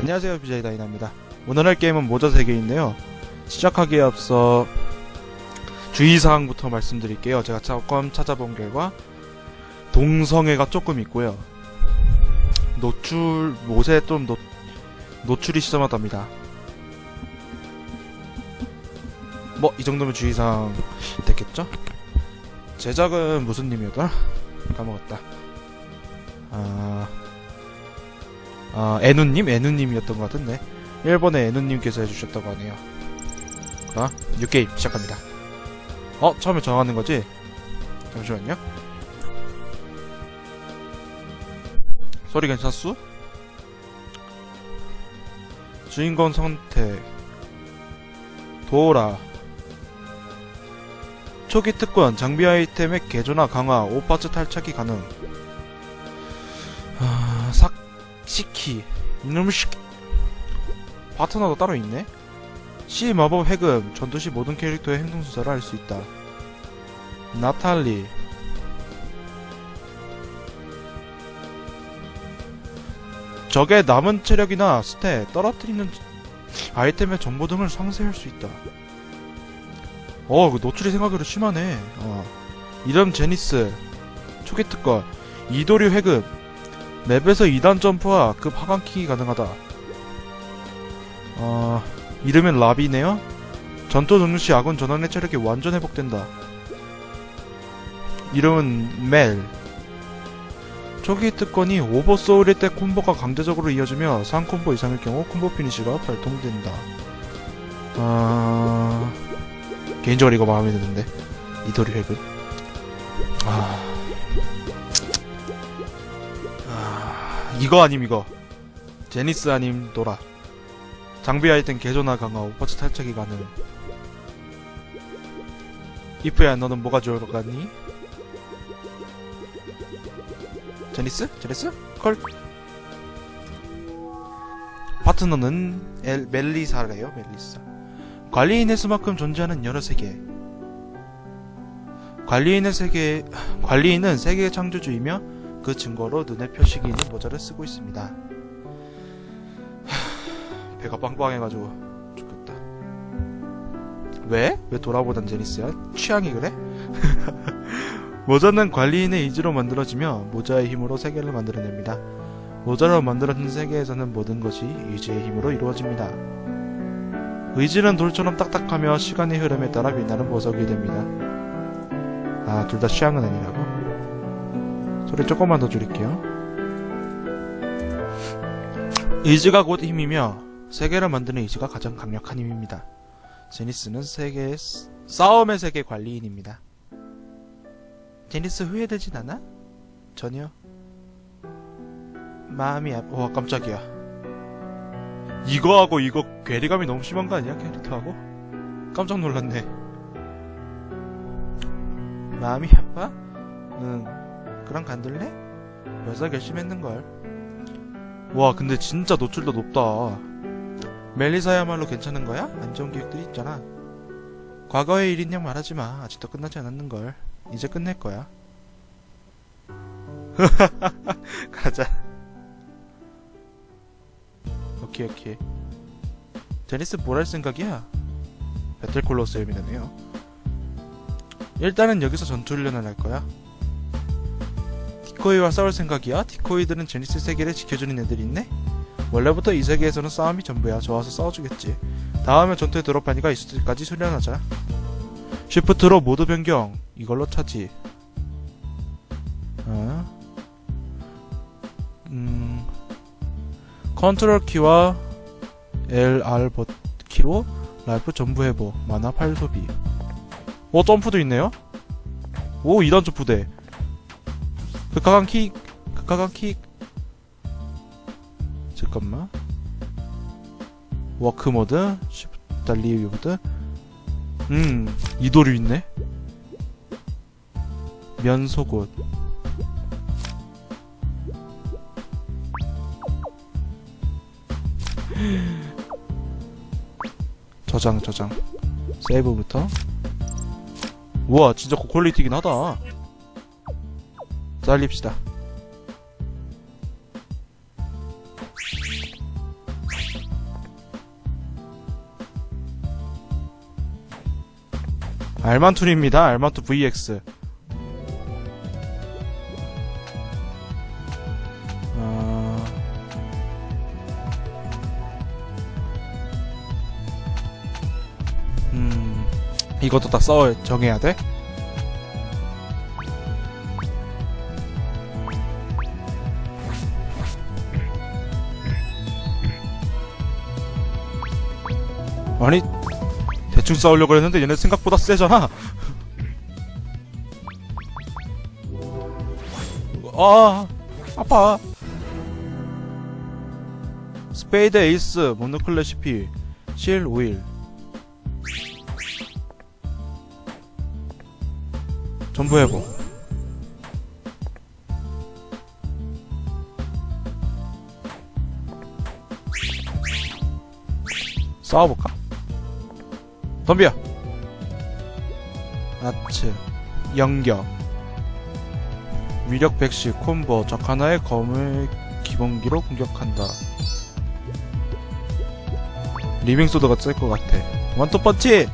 안녕하세요. BJ 다이나입니다. 오늘 할 게임은 모자 세계인데요. 시작하기에 앞서 주의사항부터 말씀드릴게요. 제가 조금 찾아본 결과 동성애가 조금 있고요. 노출 못에 좀 노, 노출이 심하답니다. 뭐 이 정도면 주의사항 됐겠죠? 제작은 무슨 님이었더라? 까먹었다 아, 애누님? 애누님이었던 것 같은데. 일본의 애누님께서 해주셨다고 하네요. 자, 뉴게임 시작합니다. 어, 처음에 정하는 거지? 잠시만요. 소리 괜찮수? 주인공 선택. 도어라. 초기 특권, 장비 아이템의 개조나 강화, 오파츠 탈착이 가능. 시키 시키. 파트너도 따로 있네? C 마법 해금 전투 시 모든 캐릭터의 행동 수사를 할수 있다. 나탈리. 적의 남은 체력이나 스탯 떨어뜨리는 아이템의 정보 등을 상세할 수 있다. 어, 그 노출이 생각외로 심하네. 어. 이름 제니스, 초기 특권, 이도류 해금, 맵에서 2단 점프와 급 하강킥이 가능하다. 어, 이름은 라비네요? 전투 종료 시 아군 전원의 체력이 완전 회복된다. 이름은 멜. 초기 특권이 오버소울일 때 콤보가 강제적으로 이어지며 3콤보 이상일 경우 콤보 피니시가 발동된다. 아... 개인적으로 이거 마음에 드는데. 이도리 획은. 아... 이거 아님 이거 제니스 아님 도라 장비 아이템 개조나 강화 오퍼츠 탈착이 가능 이프야 너는 뭐가 좋을 것 같니? 제니스? 제니스? 컬 파트너는 엘, 멜리사래요 멜리사 관리인의 수만큼 존재하는 여러 세계 관리인의 세계 관리인은 세계의 창조주이며 그 증거로 눈에 표식이 있는 모자를 쓰고 있습니다. 하, 배가 빵빵해가지고 죽겠다. 왜? 왜 돌아보던 제니스야? 취향이 그래? 모자는 관리인의 의지로 만들어지며 모자의 힘으로 세계를 만들어냅니다. 모자로 만들어진 세계에서는 모든 것이 의지의 힘으로 이루어집니다. 의지는 돌처럼 딱딱하며 시간의 흐름에 따라 빛나는 보석이 됩니다. 아, 둘 다 취향은 아니라고? 소리 조금만 더 줄일게요. 의지가 곧 힘이며 세계를 만드는 의지가 가장 강력한 힘입니다. 제니스는 세계의 싸움의 세계 관리인입니다. 제니스 후회되진 않아? 전혀. 마음이 아... 와 깜짝이야. 이거하고 이거 괴리감이 너무 심한 거 아니야 캐릭터하고? 깜짝 놀랐네. 마음이 아파? 응. 그럼 간들래? 여자 결심했는걸. 와, 근데 진짜 노출도 높다. 멜리사야말로 괜찮은 거야? 안 좋은 기억들이 있잖아. 과거의 일인 양 말하지 마. 아직도 끝나지 않았는걸. 이제 끝낼 거야. 가자. 오케이, 오케이. 제니스 뭘 할 생각이야? 배틀콜로스 의미네요. 일단은 여기서 전투 훈련을 할 거야. 디코이와 싸울 생각이야? 디코이들은 제니스 세계를 지켜주는 애들이 있네? 원래부터 이 세계에서는 싸움이 전부야. 좋아서 싸워주겠지. 다음에 전투에 드롭하니까 있을 때까지 수련하자. 쉬프트로 모드 변경. 이걸로 차지. 어? 음... 컨트롤 키와 LR 버 키로 라이프 전부 회복. 만화 8 소비. 오, 점프도 있네요? 오, 2단 점프대. 극하강 킥, 극하강 킥. 잠깐만. 워크 모드, 달리 모드. 음, 이도류 있네. 면속옷. 저장, 저장. 세이브부터. 우와, 진짜 고퀄리티긴 하다. 살립시다. 알만툰입니다. 알만툰 VX. 어. 음, 이것도 다 써, 정해야 돼? 아니 대충 싸우려고 했는데 얘네 생각보다 세잖아. 아, 아파. 스페이드 에이스, 모노클래시피, 실 오일. 전부 회복. 싸워볼까? 덤비야 아츠 영격 위력 110 콤보 적 하나의 검을 기본기로 공격한다. 리빙소드가 쓸것 같아. 원투 펀치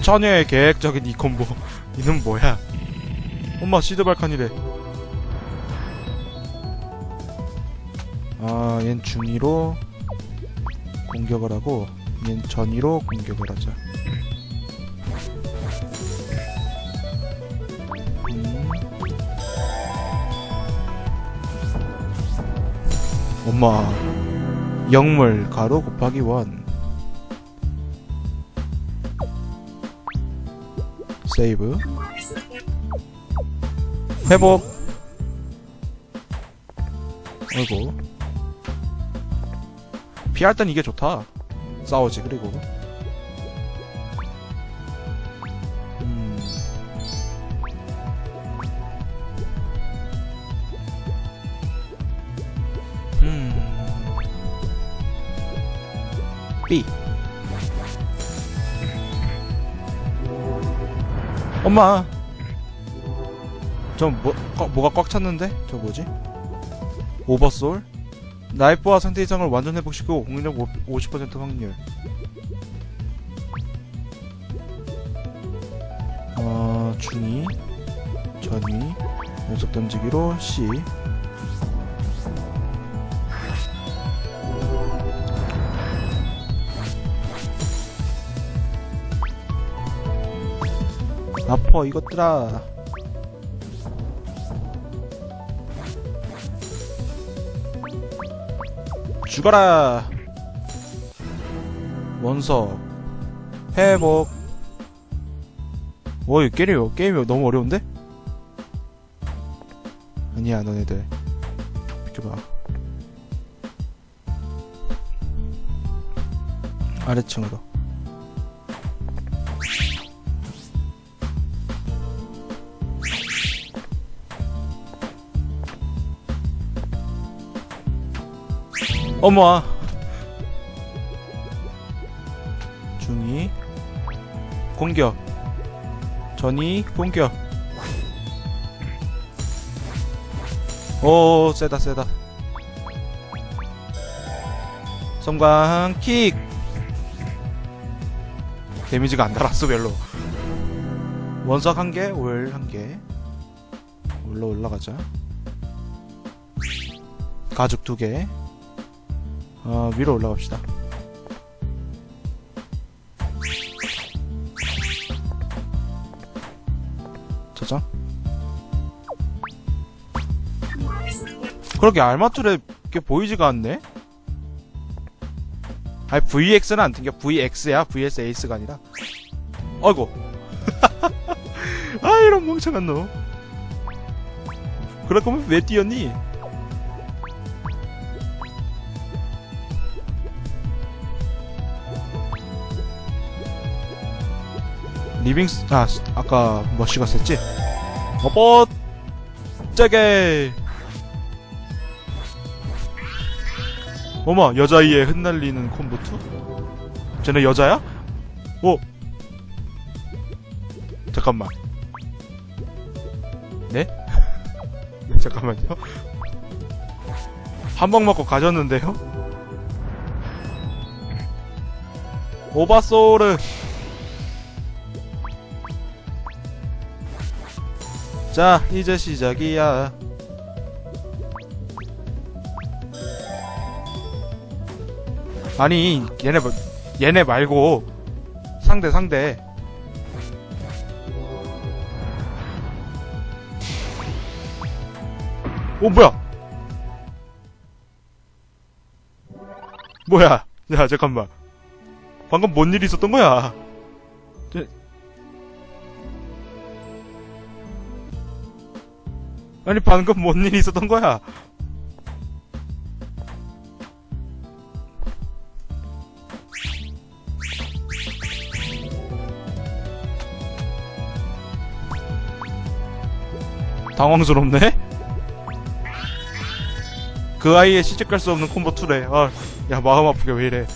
처녀의 계획적인 이 콤보. 이는 뭐야? 엄마 시드발칸이래. 아, 얜 중위로 공격을 하고 얜 전위로 공격을 하자. 음. 엄마 영물 가로 곱하기 원 세이브 회복 아이고 피할 땐 이게 좋다. 싸우지 그리고. 음. 음. B. 엄마. 저 뭐, 꽉- 뭐가 꽉 찼는데? 저 뭐지? 오버솔? 나이프와 상태 이상을 완전 회복시키고 공격 50% 확률. 어, 중위, 전위, 연속 던지기로 C. 아퍼 이것들아. 죽어라. 원석 회복. 어이 게임이 게임이 너무 어려운데? 아니야 너네들. 비켜봐. 아래층으로 어머. 중이. 공격. 전이 공격. 오 세다 세다. 성광 킥. 데미지가 안 달았어 별로. 원석 한개 올 한개. 올라 올라가자. 가죽 두개 어, 위로 올라갑시다. 저장? 그렇게 알마툴에 게 보이지가 않네? 아니, VX는 안 튕겨. VX야. VS 에이스가 아니라. 아이고. 아, 이런 멍청한 놈. 그럴 거면 왜 뛰었니? 리빙스 아 스- 아까 머쉬가 셌지? 어뻗 짜게 어머 여자아이의 흩날리는 콤보투? 쟤네 여자야? 오 잠깐만 네? 네 잠깐만요 한 방 맞고 가졌는데요? 오바소르 자, 이제 시작이야. 아니, 얘네, 말- 얘네 말고, 상대, 상대. 오, 뭐야? 뭐야? 야, 잠깐만. 방금 뭔 일이 있었던 거야? 아니, 방금 뭔 일이 있었던 거야? 당황스럽네? 그 아이의 시집갈 수 없는 콤보 2래. 아, 야, 마음 아프게 왜 이래.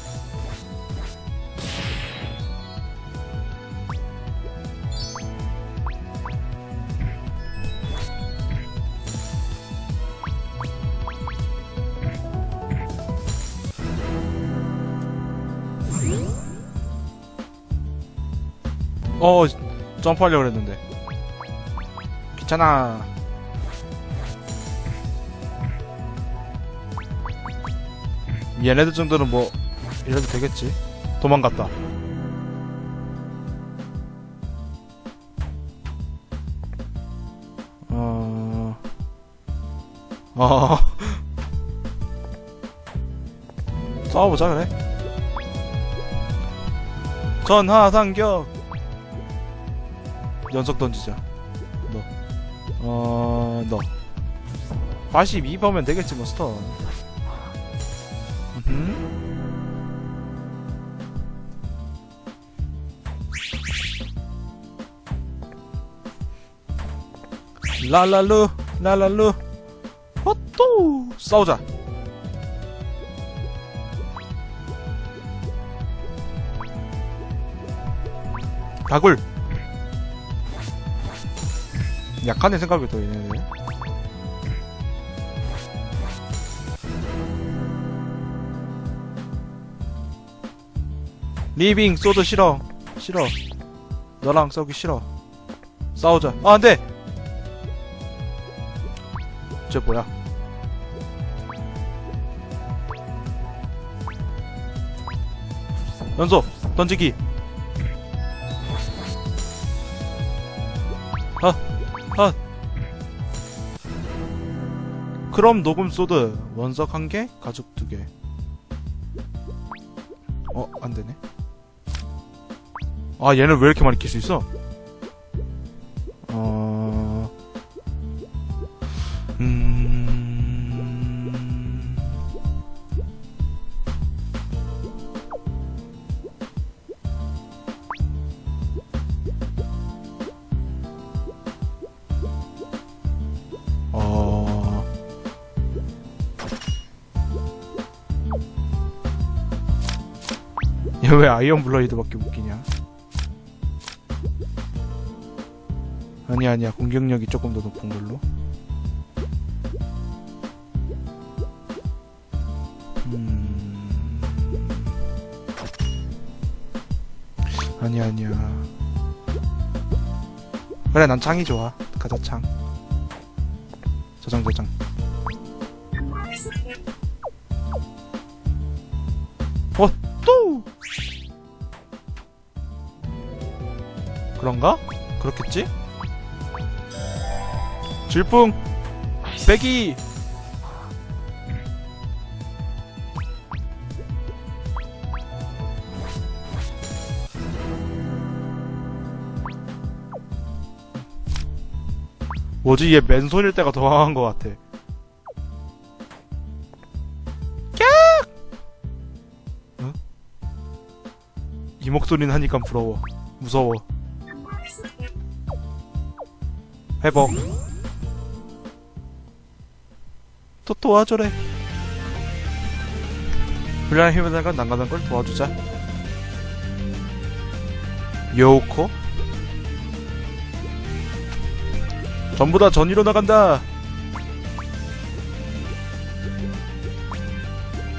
점프하려고 그랬는데. 귀찮아. 얘네들 정도는 뭐, 이래도 되겠지. 도망갔다. 어, 어, 싸워보자, 그래. 전하상격! 연속 던지자. 너. 어, 너. 82%면 되겠지, 뭐, 스턴. 음흠. 랄랄루, 랄랄루. 헛또 싸우자. 가굴. 약하네 생각이 또 얘네들. 리빙 소드 싫어. 싫어. 너랑 싸우기 싫어. 싸우자. 아 안돼! 쟤 뭐야? 연속 던지기. 아, 아. 그럼 녹음 소드 원석 한 개, 가죽 두 개. 어, 안 되네. 아, 얘는 왜 이렇게 많이 킬수 있어? 어, 음, 왜 아이언 블레이드밖에 못 끼냐? 아니야 아니야. 공격력이 조금 더 높은 걸로. 음... 아니야 아니야. 그래 난 창이 좋아. 가자 창. 저장 저장. 어 또! 그런가? 그렇겠지? 질풍 빼기 뭐지 얘 맨손일 때가 더 강한 것 같아 깍! 어? 이 목소리는 하니까 부러워 무서워 회복. 또 도와줘래. 불량한 힘에다가 난감한 걸 도와주자. 요코. 전부 다 전위로 나간다.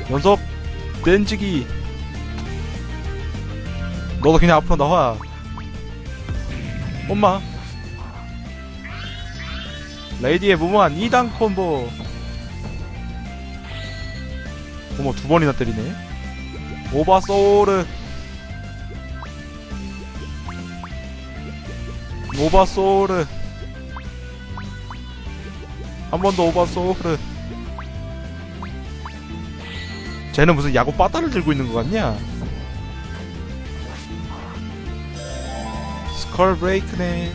연속 댄지기. 너도 그냥 앞으로 나와. 엄마 레이디의 무모한 2단 콤보. 어머 두 번이나 때리네. 오바소우르 오바소우르 한번 더 오바소우르 쟤는 무슨 야구 빠따를 들고 있는 것 같냐? 스컬 브레이크네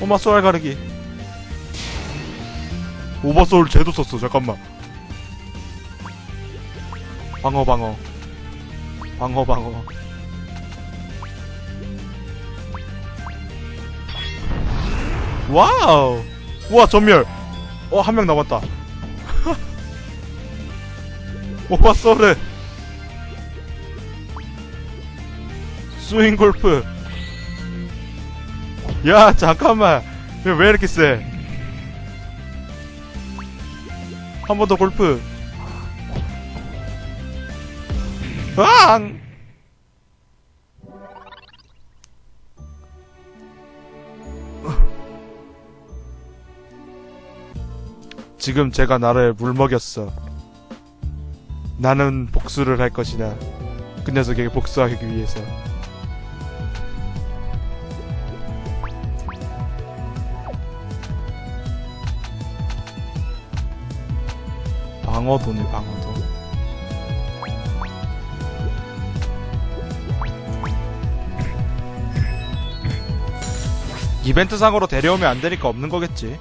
오마 쏘알 가르기. 오버소울 쟤도 썼어 잠깐만. 방어 방어. 방어 방어. 와우! 우와 전멸! 어 한 명 남았다. 오버소울 스윙 골프 야 잠깐만. 왜, 왜 이렇게 세? 한 번 더 골프. 앙! 지금 제가 나를 물먹였어. 나는 복수를 할 것이다. 그 녀석에게 복수하기 위해서 방어도네 방어도. 이벤트 상으로 데려오면 안 되니까 없는 거겠지.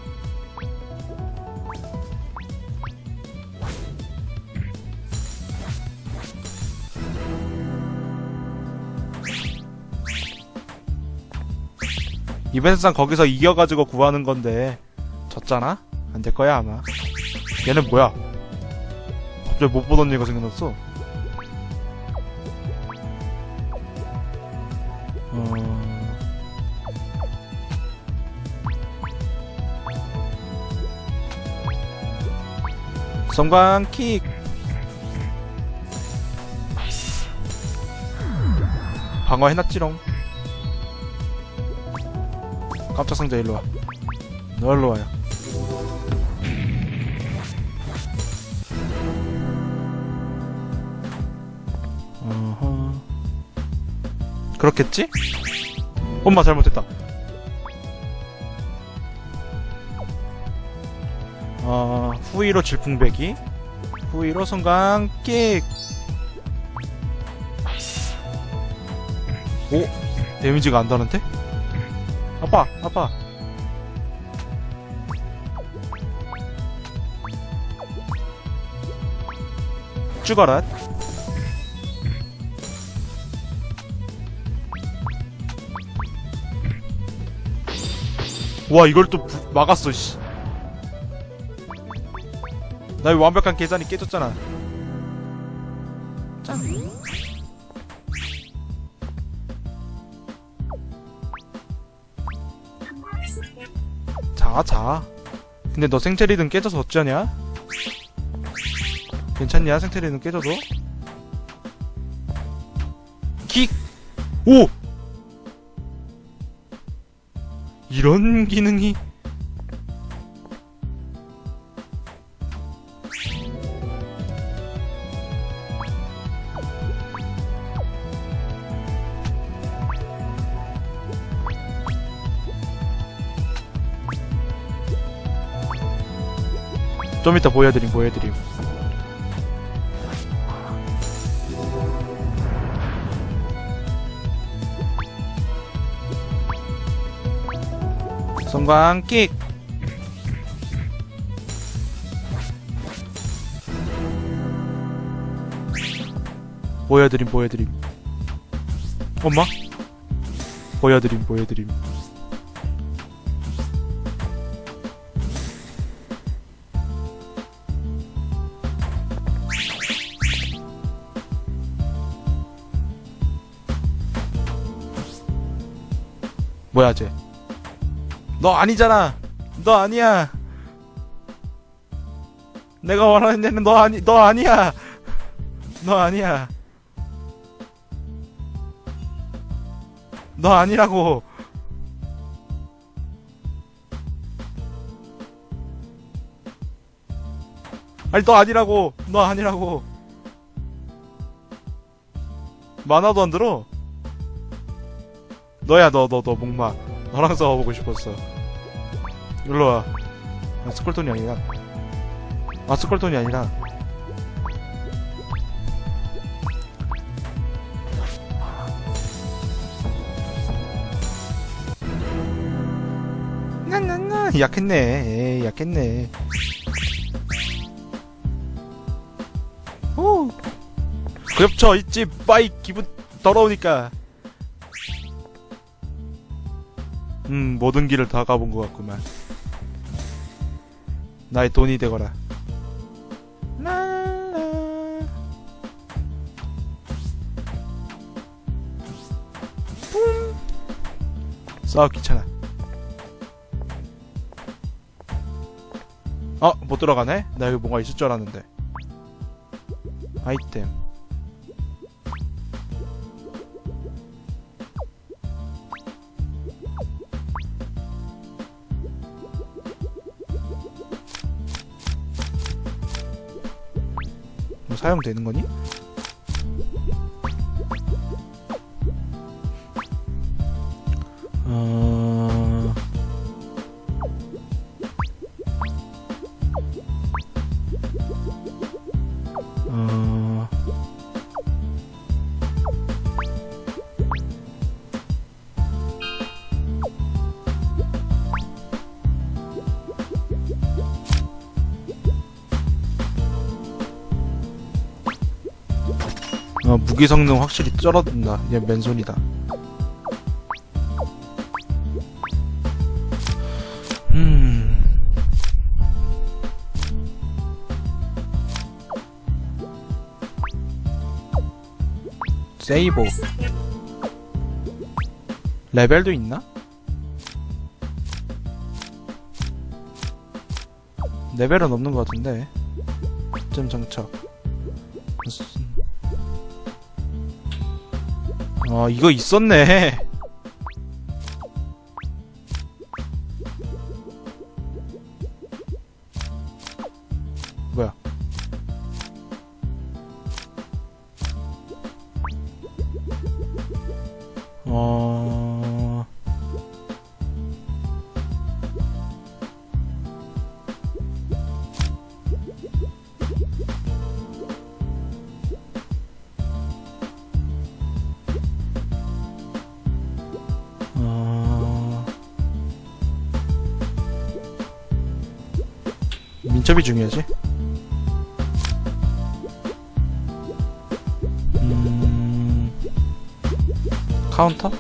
이벤트상 거기서 이겨가지고 구하는 건데 졌잖아? 안 될 거야 아마. 얘는 뭐야 갑자기 못 보던 얘가 생각났어. 어... 성광 킥. 방어 해놨지롱. 깜짝 상자 일로 와. 너 일로 와요. 그렇겠지? 엄마 잘못했다. 어, 후위로 질풍배기. 후위로 성강 킥. 오, 데미지가 안 다는데? 아빠, 아빠. 죽어라. 와 이걸 또 부- 막았어 씨. 나의 완벽한 계산이 깨졌잖아. 짠. 자, 자. 근데 너 생체리듬 깨져서 어쩌냐? 괜찮냐? 생체리듬 깨져도? 킥! 오! 이런 기능이? 좀 이따 보여드림 보여드림 킥 보여드림 보여드림. 엄마? 보여드림 보여드림. 뭐야 쟤 너 아니잖아. 너 아니야. 내가 원하는 애는 너 아니 너 아니야. 너 아니야. 너 아니라고. 아니 너 아니라고. 너 아니라고. 만화도 안 들어. 너야 너 너 너 목마. 너랑 싸워보고 싶었어. 일로와. 아, 스콜톤이 아니라. 아 스콜톤이 아니라. 약했네. 에이 약했네. 오. 그엽쳐 있지. 빠이 기분 더러우니까. 음 모든 길을 다 가본 것 같구만 나의 돈이 되거라 뿜 싸우 귀찮아 어, 못 들어가네? 나 여기 뭔가 있을 줄 알았는데. 아이템. 사용되는 거니? 어, 무기 성능 확실히 쩔어든다. 얘 맨손이다. 음. 세이버. 레벨도 있나? 레벨은 없는 것 같은데. 점 장착. 아, 이거 있었네. 뭐야? 어... 민첩이 중요하지? 음... 카운터